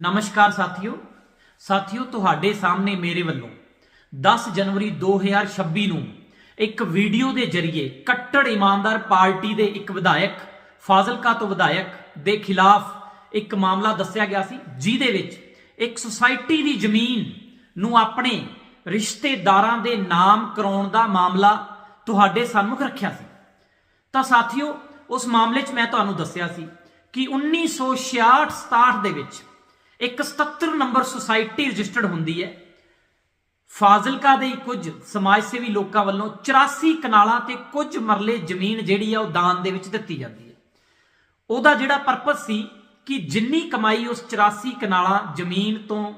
ਨਮਸਕਾਰ ਸਾਥੀਓ। ਸਾਥੀਓ, ਤੁਹਾਡੇ ਸਾਹਮਣੇ ਮੇਰੇ ਵੱਲੋਂ 10 ਜਨਵਰੀ 2026 ਨੂੰ ਇੱਕ ਵੀਡੀਓ ਦੇ ਜ਼ਰੀਏ ਕੱਟੜ ਇਮਾਨਦਾਰ ਪਾਰਟੀ ਦੇ ਇੱਕ ਵਿਧਾਇਕ, ਫਾਜ਼ਿਲਕਾ ਤੋਂ ਵਿਧਾਇਕ ਦੇ ਖਿਲਾਫ ਇੱਕ ਮਾਮਲਾ ਦੱਸਿਆ ਗਿਆ ਸੀ, ਜਿਹਦੇ ਵਿੱਚ ਇੱਕ ਸੁਸਾਇਟੀ ਦੀ ਜ਼ਮੀਨ ਨੂੰ ਆਪਣੇ ਰਿਸ਼ਤੇਦਾਰਾਂ ਦੇ ਨਾਮ ਕਰਾਉਣ ਦਾ ਮਾਮਲਾ ਤੁਹਾਡੇ ਸਾਹਮਣੇ ਰੱਖਿਆ ਸੀ। ਤਾਂ ਸਾਥੀਓ, ਉਸ ਮਾਮਲੇ 'ਚ ਮੈਂ ਤੁਹਾਨੂੰ ਦੱਸਿਆ ਸੀ ਕਿ 1966-67 ਦੇ ਵਿੱਚ ਇੱਕ 77 ਨੰਬਰ ਸੁਸਾਇਟੀ ਰਜਿਸਟਰਡ ਹੁੰਦੀ ਹੈ। ਫਾਜ਼ਿਲਕਾ ਦੇ ਕੁਝ ਸਮਾਜ ਸੇਵੀ ਲੋਕਾਂ ਵੱਲੋਂ 84 ਕਨਾਲਾਂ ਤੇ ਕੁਝ ਮਰਲੇ ਜ਼ਮੀਨ ਜਿਹੜੀ ਆ ਉਹ ਦਾਨ ਦੇ ਵਿੱਚ ਦਿੱਤੀ ਜਾਂਦੀ ਹੈ। ਉਹਦਾ ਜਿਹੜਾ ਪਰਪਸ ਸੀ ਕਿ ਜਿੰਨੀ ਕਮਾਈ ਉਸ 84 ਕਨਾਲਾਂ ਜ਼ਮੀਨ ਤੋਂ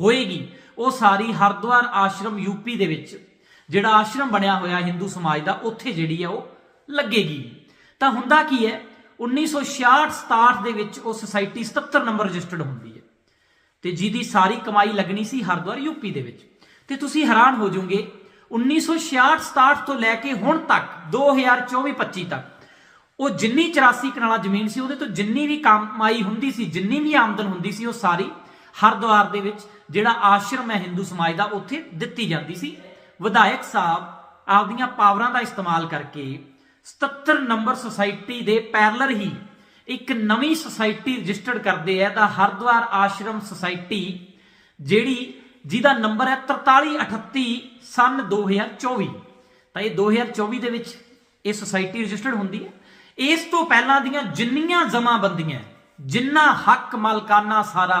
ਹੋਏਗੀ, ਉਹ ਸਾਰੀ ਹਰਦੁਆਰ ਆਸ਼ਰਮ ਯੂਪੀ ਦੇ ਵਿੱਚ, ਜਿਹੜਾ ਆਸ਼ਰਮ ਬਣਿਆ ਹੋਇਆ ਹਿੰਦੂ ਸਮਾਜ ਦਾ, ਉੱਥੇ ਜਿਹੜੀ ਆ ਉਹ ਲੱਗੇਗੀ। ਤਾਂ ਹੁੰਦਾ ਕੀ ਹੈ 1966-67 ਦੇ ਵਿੱਚ ਉਹ ਸੁਸਾਇਟੀ 77 ਨੰਬਰ ਰਜਿਸਟਰਡ ਹੁੰਦੀ ਹੈ। ਤੇ ਜਿਹਦੀ ਸਾਰੀ ਕਮਾਈ ਲੱਗਣੀ ਸੀ ਹਰਦੁਆਰ ਯੂਪੀ ਦੇ ਵਿੱਚ। ਤੇ ਤੁਸੀਂ ਹੈਰਾਨ ਹੋ ਜਾਓਗੇ 1966-67 ਤੋਂ ਲੈ ਕੇ ਹੁਣ ਤੱਕ 2024-25 ਤੱਕ, ਉਹ ਜਿੰਨੀ 84 ਕਨਾਲਾ ਜ਼ਮੀਨ ਸੀ, ਉਹਦੇ ਤੋਂ ਜਿੰਨੀ ਵੀ ਕਮਾਈ ਹੁੰਦੀ ਸੀ, ਜਿੰਨੀ ਵੀ ਆਮਦਨ ਹੁੰਦੀ ਸੀ, ਉਹ ਸਾਰੀ ਹਰਦੁਆਰ ਦੇ ਵਿੱਚ, ਜਿਹੜਾ ਆਸ਼ਰਮ ਹੈ ਹਿੰਦੂ ਸਮਾਜ ਦਾ, ਉੱਥੇ ਦਿੱਤੀ ਜਾਂਦੀ ਸੀ। ਵਿਧਾਇਕ ਸਾਹਿਬ ਆਪਦੀਆਂ ਪਾਵਰਾਂ ਦਾ ਇਸਤੇਮਾਲ ਕਰਕੇ 77 ਨੰਬਰ ਸੁਸਾਇਟੀ ਦੇ ਪੈਰਲਰ ਹੀ ਇੱਕ ਨਵੀਂ ਸੁਸਾਇਟੀ ਰਜਿਸਟਰਡ ਕਰਦੇ ਆ ਤਾਂ ਹਰਦੁਆਰ ਆਸ਼ਰਮ ਸੁਸਾਇਟੀ, ਜਿਹੜੀ ਜਿਹਦਾ ਨੰਬਰ ਹੈ 4338 ਸਨ 2024 ਤਾਂ ਇਹ 2024 ਦੇ ਵਿੱਚ ਇਹ ਸੁਸਾਇਟੀ ਰਜਿਸਟਰਡ ਹੁੰਦੀ ਹੈ। ਇਸ ਤੋਂ ਪਹਿਲਾਂ ਦੀਆਂ ਜਿੰਨੀਆਂ ਜ਼ਮਾਬੰਦੀਆਂ, ਜਿੰਨਾ ਹੱਕ ਮਾਲਕਾਨਾ ਸਾਰਾ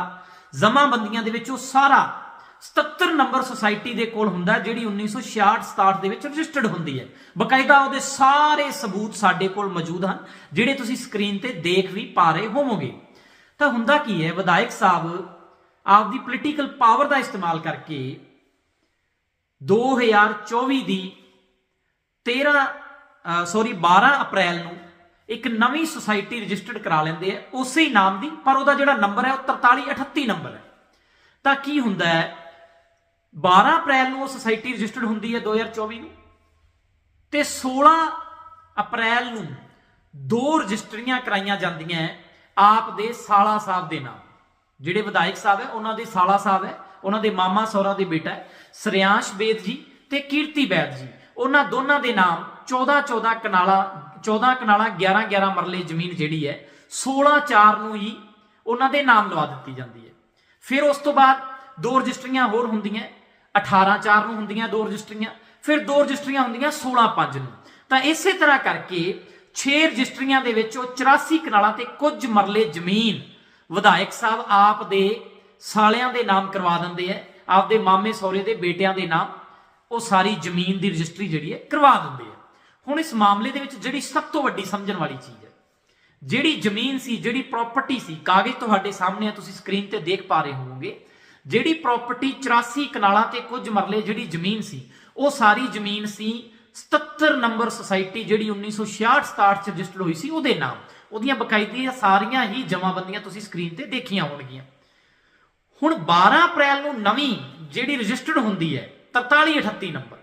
ਜ਼ਮਾਬੰਦੀਆਂ ਦੇ ਵਿੱਚ ਉਹ ਸਾਰਾ 77 ਨੰਬਰ ਸੁਸਾਇਟੀ ਦੇ ਕੋਲ ਹੁੰਦਾ ਹੈ, ਜਿਹੜੀ 1966-67 ਦੇ ਵਿੱਚ ਰਜਿਸਟਰਡ ਹੁੰਦੀ ਹੈ। ਬਕਾਇਦਾ ਉਹਦੇ ਸਾਰੇ ਸਬੂਤ ਸਾਡੇ ਕੋਲ ਮੌਜੂਦ ਹਨ ਜਿਹੜੇ ਤੁਸੀਂ ਸਕਰੀਨ ਤੇ ਦੇਖ ਵੀ ਪਾ ਰਹੇ ਹੋਵੋਗੇ। ਤਾਂ ਹੁੰਦਾ ਕੀ ਹੈ ਵਿਧਾਇਕ ਸਾਹਿਬ ਆਪਦੀ ਪੋਲੀਟੀਕਲ ਪਾਵਰ ਦਾ ਇਸਤੇਮਾਲ ਕਰਕੇ 2024 ਦੀ 13 ਸੌਰੀ 12 ਅਪ੍ਰੈਲ ਨੂੰ ਇੱਕ ਨਵੀਂ ਸੁਸਾਇਟੀ ਰਜਿਸਟਰਡ ਕਰਾ ਲੈਂਦੇ ਆ ਉਸੇ ਹੀ ਨਾਮ ਦੀ ਪਰ ਉਹਦਾ ਜਿਹੜਾ ਨੰਬਰ ਹੈ ਉਹ 4338 ਨੰਬਰ ਹੈ। ਤਾਂ ਕੀ ਹੁੰਦਾ ਹੈ 12 ਅਪ੍ਰੈਲ ਨੂੰ ਉਹ ਸੁਸਾਇਟੀ ਰਜਿਸਟਰਡ ਹੁੰਦੀ ਹੈ 2024 ਨੂੰ। ਤੇ 16 ਅਪ੍ਰੈਲ ਨੂੰ ਦੋ ਰਜਿਸਟਰੀਆਂ ਕਰਾਈਆਂ ਜਾਂਦੀਆਂ ਆਪ ਦੇ ਸਾਲਾ ਸਾਹਿਬ ਦੇ ਨਾਮ। ਜਿਹੜੇ ਵਿਧਾਇਕ ਸਾਹਿਬ ਹੈ, ਉਹਨਾਂ ਦੇ ਸਾਲਾ ਸਾਹਿਬ ਹੈ, ਉਹਨਾਂ ਦੇ ਮਾਮਾ ਸੌਰਾ ਦੇ ਬੇਟਾ ਹੈ, ਸਰਿਆਂਸ਼ ਬੇਦ ਜੀ ਤੇ ਕੀਰਤੀ ਬੈਦ ਜੀ। ਉਹਨਾਂ ਦੋਨਾਂ ਦੇ ਨਾਮ 14 14 ਕਨਾਲਾ 14 ਕਨਾਲਾ 11 11 ਮਰਲੇ ਜ਼ਮੀਨ ਜਿਹੜੀ ਹੈ 16 4 ਨੂੰ ਹੀ ਉਹਨਾਂ ਦੇ ਨਾਮ ਲਵਾ ਦਿੱਤੀ ਜਾਂਦੀ ਹੈ। ਫਿਰ ਉਸ ਤੋਂ ਬਾਅਦ ਦੋ ਰਜਿਸਟਰੀਆਂ ਹੋਰ ਹੁੰਦੀਆਂ 18 4 ਨੂੰ ਹੁੰਦੀਆਂ ਦੋ ਰਜਿਸਟਰੀਆਂ, ਫਿਰ ਦੋ ਰਜਿਸਟਰੀਆਂ ਹੁੰਦੀਆਂ 16 5 ਨੂੰ। ਤਾਂ ਇਸੇ ਤਰ੍ਹਾਂ ਕਰਕੇ 6 ਰਜਿਸਟਰੀਆਂ ਦੇ ਵਿੱਚ ਉਹ 84 ਕਨਾਲਾਂ ਤੇ ਕੁਝ ਮਰਲੇ ਜ਼ਮੀਨ ਵਿਧਾਇਕ ਸਾਹਿਬ ਆਪ ਦੇ ਸਾਲਿਆਂ ਦੇ ਨਾਮ ਕਰਵਾ ਦਿੰਦੇ ਆ, ਆਪਦੇ ਮਾਮੇ ਸਹੁਰੇ ਦੇ ਬੇਟਿਆਂ ਦੇ ਨਾਮ, ਉਹ ਸਾਰੀ ਜ਼ਮੀਨ ਦੀ ਰਜਿਸਟਰੀ ਜਿਹੜੀ ਹੈ ਕਰਵਾ ਦਿੰਦੇ ਆ। ਹੁਣ ਇਸ ਮਾਮਲੇ ਦੇ ਵਿੱਚ ਜਿਹੜੀ ਸਭ ਤੋਂ ਵੱਡੀ ਸਮਝਣ ਵਾਲੀ ਚੀਜ਼ ਹੈ, ਜਿਹੜੀ ਜ਼ਮੀਨ ਸੀ, ਜਿਹੜੀ ਪ੍ਰਾਪਰਟੀ ਸੀ, ਕਾਗਜ਼ ਤੁਹਾਡੇ ਸਾਹਮਣੇ ਆ, ਤੁਸੀਂ ਸਕਰੀਨ ਤੇ ਦੇਖ ਪਾ ਰਹੇ ਹੋਵੋਗੇ ਜਿਹੜੀ ਪ੍ਰਾਪਰਟੀ 84 ਕਨਾਲਾਂ ਤੇ ਕੁਝ ਮਰਲੇ ਜਿਹੜੀ ਜ਼ਮੀਨ ਸੀ, ਉਹ ਸਾਰੀ ਜ਼ਮੀਨ ਸੀ 77 ਨੰਬਰ ਸੁਸਾਇਟੀ ਜਿਹੜੀ 1966-67 ਚ ਰਜਿਸਟਰ ਹੋਈ ਸੀ, ਉਹਦੇ ਨਾਮ। ਉਹਦੀਆਂ ਬਕਾਇਦੀਆਂ ਸਾਰੀਆਂ ਹੀ ਜਮਾਬੰਦੀਆਂ ਤੁਸੀਂ ਸਕਰੀਨ ਤੇ ਦੇਖੀਆਂ ਹੋਣਗੀਆਂ। ਹੁਣ 12 ਅਪ੍ਰੈਲ ਨੂੰ ਨਵੀਂ ਜਿਹੜੀ ਰਜਿਸਟਰਡ ਹੁੰਦੀ ਹੈ 4338 ਨੰਬਰ,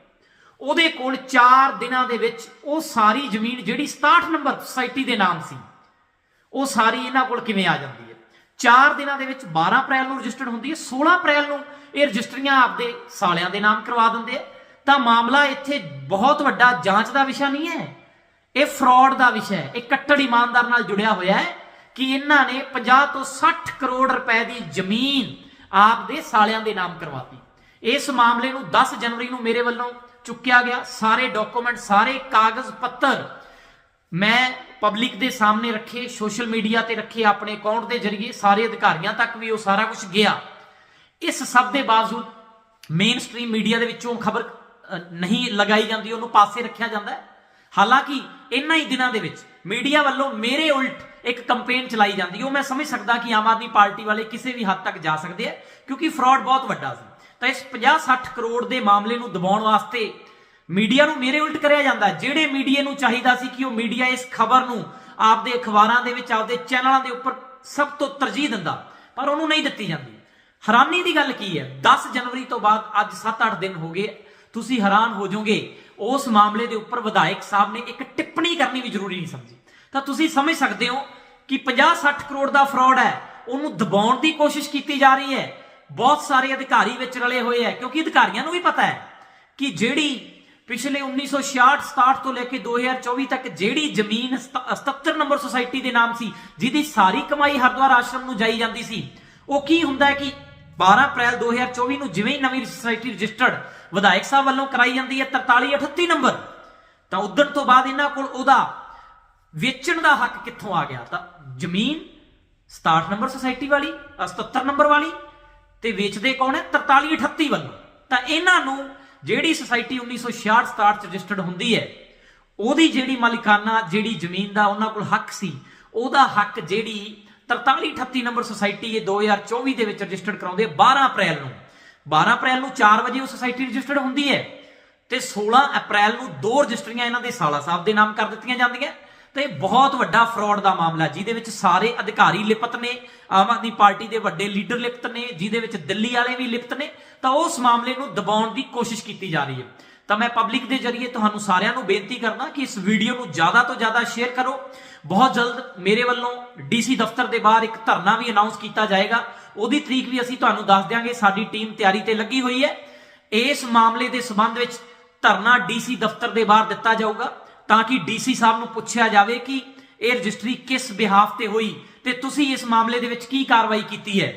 ਉਹਦੇ ਕੋਲ 4 ਦਿਨਾਂ ਦੇ ਵਿੱਚ ਉਹ ਸਾਰੀ ਜ਼ਮੀਨ ਜਿਹੜੀ 67 ਨੰਬਰ ਸੁਸਾਇਟੀ ਦੇ ਨਾਮ ਸੀ, ਉਹ ਸਾਰੀ ਇਹਨਾਂ ਕੋਲ ਕਿਵੇਂ ਆ ਜਾਂਦੀ? 4 ਦਿਨਾਂ ਦੇ ਵਿੱਚ 12 ਅਪ੍ਰੈਲ ਨੂੰ ਰਜਿਸਟਰਡ ਹੁੰਦੀ ਹੈ 16 ਅਪ੍ਰੈਲ ਨੂੰ ਇਹ ਰਜਿਸਟਰੀਆਂ ਆਪਦੇ ਸਾਲਿਆਂ ਦੇ ਨਾਮ ਕਰਵਾ ਦਿੰਦੇ ਆ। ਤਾਂ ਮਾਮਲਾ ਇੱਥੇ ਬਹੁਤ ਵੱਡਾ ਜਾਂਚ ਦਾ ਵਿਸ਼ਾ ਨਹੀਂ ਹੈ, ਇਹ ਫਰਾਡ ਦਾ ਵਿਸ਼ਾ ਹੈ। ਇਹ ਕੱਟੜ ਇਮਾਨਦਾਰ ਨਾਲ ਜੁੜਿਆ ਹੋਇਆ ਹੈ ਕਿ ਇਹਨਾਂ ਨੇ 50 ਤੋਂ 60 ਕਰੋੜ ਰੁਪਏ ਦੀ ਜ਼ਮੀਨ ਆਪਦੇ ਸਾਲਿਆਂ ਦੇ ਨਾਮ ਕਰਵਾਤੀ। ਇਸ ਮਾਮਲੇ ਨੂੰ 10 ਜਨਵਰੀ ਨੂੰ ਮੇਰੇ ਵੱਲੋਂ ਚੁੱਕਿਆ ਗਿਆ। ਸਾਰੇ ਡਾਕੂਮੈਂਟ, ਸਾਰੇ ਕਾਗਜ਼ ਪੱਤਰ ਮੈਂ ਪਬਲਿਕ ਦੇ ਸਾਹਮਣੇ ਰੱਖੇ ਸੋਸ਼ਲ ਮੀਡੀਆ ਤੇ ਰੱਖੇ ਆਪਣੇ ਅਕਾਊਂਟ ਦੇ ਜ਼ਰੀਏ ਸਾਰੇ ਅਧਿਕਾਰੀਆਂ ਤੱਕ ਵੀ ਉਹ ਸਾਰਾ ਕੁਝ ਗਿਆ। ਇਸ ਸਭ ਦੇ ਬਾਵਜੂਦ ਮੇਨ ਸਟ੍ਰੀਮ ਮੀਡੀਆ ਦੇ ਵਿੱਚੋਂ ਖਬਰ ਨਹੀਂ ਲਗਾਈ ਜਾਂਦੀ, ਉਹਨੂੰ ਪਾਸੇ ਰੱਖਿਆ ਜਾਂਦਾ ਹੈ। ਹਾਲਾਂਕਿ ਇੰਨਾ ਹੀ ਦਿਨਾਂ ਦੇ ਵਿੱਚ ਮੀਡੀਆ ਵੱਲੋਂ ਮੇਰੇ ਉਲਟ ਇੱਕ ਕੈਂਪੇਨ ਚਲਾਈ ਜਾਂਦੀ ਉਹ ਮੈਂ ਸਮਝ ਸਕਦਾ ਕਿ ਆਮ ਆਦਮੀ ਪਾਰਟੀ ਵਾਲੇ ਕਿਸੇ ਵੀ ਹੱਦ ਤੱਕ ਜਾ ਸਕਦੇ ਆ ਕਿਉਂਕਿ ਫਰਾਡ ਬਹੁਤ ਵੱਡਾ ਸੀ। ਤਾਂ ਇਸ 50-60 ਕਰੋੜ ਦੇ ਮਾਮਲੇ ਨੂੰ ਦਬਾਉਣ ਵਾਸਤੇ ਮੀਡੀਆ ਨੂੰ ਮੇਰੇ ਉਲਟ ਕਰਿਆ ਜਾਂਦਾ। ਜਿਹੜੇ ਮੀਡੀਆ ਨੂੰ ਚਾਹੀਦਾ ਸੀ ਕਿ ਉਹ ਮੀਡੀਆ ਇਸ ਖਬਰ ਨੂੰ ਆਪਦੇ ਅਖਬਾਰਾਂ ਦੇ ਵਿੱਚ, ਆਪਦੇ ਚੈਨਲਾਂ ਦੇ ਉੱਪਰ ਸਭ ਤੋਂ ਤਰਜੀਹ ਦਿੰਦਾ। ਪਰ ਉਹਨੂੰ ਨਹੀਂ ਦਿੱਤੀ ਜਾਂਦੀ। ਹੈਰਾਨੀ ਦੀ ਗੱਲ ਕੀ ਹੈ? 10 ਜਨਵਰੀ ਤੋਂ ਬਾਅਦ ਅੱਜ 7-8 ਦਿਨ ਹੋ ਗਏ। ਤੁਸੀਂ ਹੈਰਾਨ ਹੋ ਜਾਓਗੇ, ਉਸ ਮਾਮਲੇ ਦੇ ਉੱਪਰ ਵਿਧਾਇਕ ਸਾਹਿਬ ਨੇ ਇੱਕ ਟਿੱਪਣੀ ਕਰਨੀ ਵੀ ਜ਼ਰੂਰੀ ਨਹੀਂ ਸਮਝੀ। ਤਾਂ ਤੁਸੀਂ ਸਮਝ ਸਕਦੇ ਹੋ ਕਿ 50-60 ਕਰੋੜ ਦਾ ਫਰਾਡ ਹੈ। ਉਹਨੂੰ ਦਬਾਉਣ ਦੀ ਕੋਸ਼ਿਸ਼ ਕੀਤੀ ਜਾ ਰਹੀ ਹੈ। ਬਹੁਤ ਸਾਰੇ ਅਧਿਕਾਰੀ ਵਿੱਚ ਰਲੇ ਹੋਏ ਹੈ। ਕਿਉਂਕਿ ਅਧਿਕਾਰੀਆਂ ਨੂੰ ਵੀ ਪਤਾ ਹੈ ਕਿ ਜਿਹੜੀ ਪਿਛਲੇ 1966-67 ਤੋਂ ਲੈ ਕੇ 2024 ਤੱਕ ਜਿਹੜੀ ਜ਼ਮੀਨ 77 ਨੰਬਰ ਸੁਸਾਇਟੀ ਦੇ ਨਾਮ ਸੀ, ਜਿਹਦੀ ਸਾਰੀ ਕਮਾਈ ਹਰਦੁਆਰ ਆਸ਼ਰਮ ਨੂੰ ਜਾਈ ਜਾਂਦੀ ਸੀ, ਉਹ ਕੀ ਹੁੰਦਾ ਹੈ ਕਿ 12 ਅਪ੍ਰੈਲ 2024 ਨੂੰ ਜਿਵੇਂ ਹੀ ਨਵੀਂ ਸੁਸਾਇਟੀ ਰਜਿਸਟਰਡ ਵਿਧਾਇਕ ਸਾਹਿਬ ਵੱਲੋਂ ਕਰਾਈ ਜਾਂਦੀ ਹੈ 4338 ਨੰਬਰ, ਤਾਂ ਉਦੋਂ ਤੋਂ ਬਾਅਦ ਇਹਨਾਂ ਕੋਲ ਉਹਦਾ ਵੇਚਣ ਦਾ ਹੱਕ ਕਿੱਥੋਂ ਆ ਗਿਆ? ਤਾਂ ਜ਼ਮੀਨ 67 ਨੰਬਰ ਸੁਸਾਇਟੀ ਵਾਲੀ, ਅਹ 77 ਨੰਬਰ ਵਾਲੀ ਤੇ ਵੇਚਦੇ ਕੌਣ ਹੈ? 4338 ਵੱਲੋਂ। ਤਾਂ ਇਹਨਾਂ ਨੂੰ ਜਿਹੜੀ ਸੁਸਾਇਟੀ 1966 ਚ ਰਜਿਸਟਰਡ ਹੁੰਦੀ ਹੈ, ਉਹਦੀ ਜਿਹੜੀ ਮਾਲਿਕਾਨਾ, ਜਿਹੜੀ ਜ਼ਮੀਨ ਦਾ ਉਹਨਾਂ ਕੋਲ ਹੱਕ ਸੀ, ਉਹਦਾ ਹੱਕ ਜਿਹੜੀ 4338 ਨੰਬਰ ਸੁਸਾਇਟੀ ਇਹ 2024 ਦੇ ਵਿੱਚ ਰਜਿਸਟਰਡ ਕਰਾਉਂਦੇ ਆ 12 ਅਪ੍ਰੈਲ ਨੂੰ। 12 ਅਪ੍ਰੈਲ ਨੂੰ 4 ਵਜੇ ਉਹ ਸੁਸਾਇਟੀ ਰਜਿਸਟਰਡ ਹੁੰਦੀ ਹੈ ਤੇ 16 ਅਪ੍ਰੈਲ ਨੂੰ ਦੋ ਰਜਿਸਟਰੀਆਂ ਇਹਨਾਂ ਦੇ ਸਾਲਾ ਸਾਹਿਬ ਦੇ ਨਾਮ ਕਰ ਦਿੱਤੀਆਂ ਜਾਂਦੀਆਂ। ਤੇ ਬਹੁਤ ਵੱਡਾ ਫਰਾਡ ਦਾ ਮਾਮਲਾ, ਜਿਹਦੇ ਵਿੱਚ ਸਾਰੇ ਅਧਿਕਾਰੀ ਲਿਪਤ ਨੇ, ਆਮ ਆਦਮੀ ਪਾਰਟੀ ਦੇ ਵੱਡੇ ਲੀਡਰ ਲਿਪਤ ਨੇ, ਜਿਹਦੇ ਵਿੱਚ ਦਿੱਲੀ ਵਾਲੇ ਵੀ ਲਿਪਤ ਨੇ, ਤਾਂ ਉਸ ਮਾਮਲੇ ਨੂੰ ਦਬਾਉਣ ਦੀ ਕੋਸ਼ਿਸ਼ ਕੀਤੀ ਜਾ ਰਹੀ ਹੈ। ਤਾਂ ਮੈਂ ਪਬਲਿਕ ਦੇ ਜਰੀਏ ਤੁਹਾਨੂੰ ਸਾਰਿਆਂ ਨੂੰ ਬੇਨਤੀ ਕਰਦਾ ਕਿ ਇਸ ਵੀਡੀਓ ਨੂੰ ਜ਼ਿਆਦਾ ਤੋਂ ਜ਼ਿਆਦਾ ਸ਼ੇਅਰ ਕਰੋ। ਬਹੁਤ ਜਲਦ ਮੇਰੇ ਵੱਲੋਂ ਡੀਸੀ ਦਫ਼ਤਰ ਦੇ ਬਾਹਰ ਇੱਕ ਧਰਨਾ ਵੀ ਅਨਾਉਂਸ ਕੀਤਾ ਜਾਏਗਾ। ਉਹਦੀ ਤਰੀਕ ਵੀ ਅਸੀਂ ਤੁਹਾਨੂੰ ਦੱਸ ਦਿਆਂਗੇ। ਸਾਡੀ ਟੀਮ ਤਿਆਰੀ ਤੇ ਲੱਗੀ ਹੋਈ ਹੈ। ਇਸ ਮਾਮਲੇ ਦੇ ਸਬੰਧ ਵਿੱਚ ਧਰਨਾ ਡੀਸੀ ਦਫ਼ਤਰ ਦੇ ਬਾਹਰ ਦਿੱਤਾ ਜਾਊਗਾ। ਤਾਂ ਕਿ ਡੀਸੀ ਸਾਹਿਬ ਨੂੰ ਪੁੱਛਿਆ ਜਾਵੇ ਕਿ ਇਹ ਰਜਿਸਟਰੀ ਕਿਸ ਬਿਹਾਫ ਤੇ ਹੋਈ ਤੇ ਤੁਸੀਂ ਇਸ ਮਾਮਲੇ ਦੇ ਵਿੱਚ ਕੀ ਕਾਰਵਾਈ ਕੀਤੀ ਹੈ।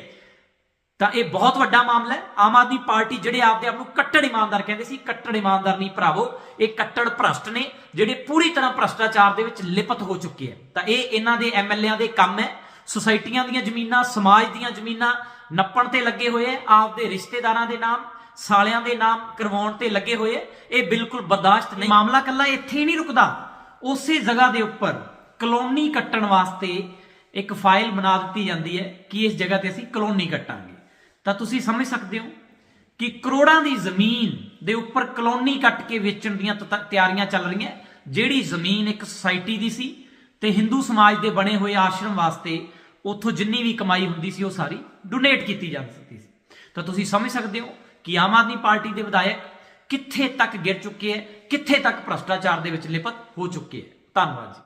ਤਾਂ ਇਹ ਬਹੁਤ ਵੱਡਾ ਮਾਮਲਾ ਹੈ। ਆਮ ਆਦਮੀ ਪਾਰਟੀ ਜਿਹੜੇ ਆਪਦੇ ਆਪ ਨੂੰ ਕੱਟੜ ਇਮਾਨਦਾਰ ਕਹਿੰਦੇ ਸੀ, ਕੱਟੜ ਇਮਾਨਦਾਰ ਨਹੀਂ ਭਰਾਵੋ, ਇਹ ਕੱਟੜ ਭ੍ਰਸ਼ਟ ਨੇ ਜਿਹੜੇ ਪੂਰੀ ਤਰ੍ਹਾਂ ਭ੍ਰਸ਼ਟਾਚਾਰ ਦੇ ਵਿੱਚ ਲਿਪਤ ਹੋ ਚੁੱਕੇ ਆ ਤਾਂ ਇਹ ਇਹਨਾਂ ਦੇ ਐਮਐਲਏਆਂ ਦੇ ਕੰਮ ਹੈ। ਸੁਸਾਇਟੀਆਂ ਦੀਆਂ ਜ਼ਮੀਨਾਂ, ਸਮਾਜ ਦੀਆਂ ਜ਼ਮੀਨਾਂ ਨੱਪਣ ਤੇ ਲੱਗੇ ਹੋਏ ਆ ਆਪਦੇ ਰਿਸ਼ਤੇਦਾਰਾਂ ਦੇ ਨਾਮ। ਸਾਲਿਆਂ ਦੇ ਨਾਮ ਕਰਵਾਉਣ ਤੇ ਲੱਗੇ ਹੋਏ ਆ ਇਹ ਬਿਲਕੁਲ ਬਰਦਾਸ਼ਤ ਨਹੀਂ। ਮਾਮਲਾ ਕੱਲਾ ਇੱਥੇ ਹੀ ਨਹੀਂ ਰੁਕਦਾ। ਉਸੇ ਜਗ੍ਹਾ ਦੇ ਉੱਪਰ ਕਲੋਨੀ ਕੱਟਣ ਵਾਸਤੇ ਇੱਕ ਫਾਈਲ ਬਣਾ ਦਿੱਤੀ ਜਾਂਦੀ ਹੈ ਕਿ ਇਸ ਜਗ੍ਹਾ ਤੇ ਅਸੀਂ ਕਲੋਨੀ ਕੱਟਾਂਗੇ। ਤਾਂ ਤੁਸੀਂ ਸਮਝ ਸਕਦੇ ਹੋ ਕਿ ਕਰੋੜਾਂ ਦੀ ਜ਼ਮੀਨ ਦੇ ਉੱਪਰ ਕਲੋਨੀ ਕੱਟ ਕੇ ਵੇਚਣ ਦੀਆਂ ਤ- ਤਿਆਰੀਆਂ ਚੱਲ ਰਹੀਆਂ ਜਿਹੜੀ ਜ਼ਮੀਨ ਇੱਕ ਸੁਸਾਇਟੀ ਦੀ ਸੀ ਤੇ ਹਿੰਦੂ ਸਮਾਜ ਦੇ ਬਣੇ ਹੋਏ ਆਸ਼ਰਮ ਵਾਸਤੇ ਉੱਥੋਂ ਜਿੰਨੀ ਵੀ ਕਮਾਈ ਹੁੰਦੀ ਸੀ ਉਹ ਸਾਰੀ ਡੋਨੇਟ ਕੀਤੀ ਜਾ ਸਕਦੀ ਸੀ। ਤਾਂ ਤੁਸੀਂ ਸਮਝ ਸਕਦੇ ਹੋ ਕਿ ਆਮ ਆਦਮੀ ਪਾਰਟੀ ਦੇ ਵਿਧਾਇਕ ਕਿੱਥੇ ਤੱਕ ਗਿਰ ਚੁੱਕੇ ਹੈ, ਕਿੱਥੇ ਤੱਕ ਭ੍ਰਸ਼ਟਾਚਾਰ ਦੇ ਵਿੱਚ ਲਿਪਤ ਹੋ ਚੁੱਕੇ ਹੈ। ਧੰਨਵਾਦ ਜੀ।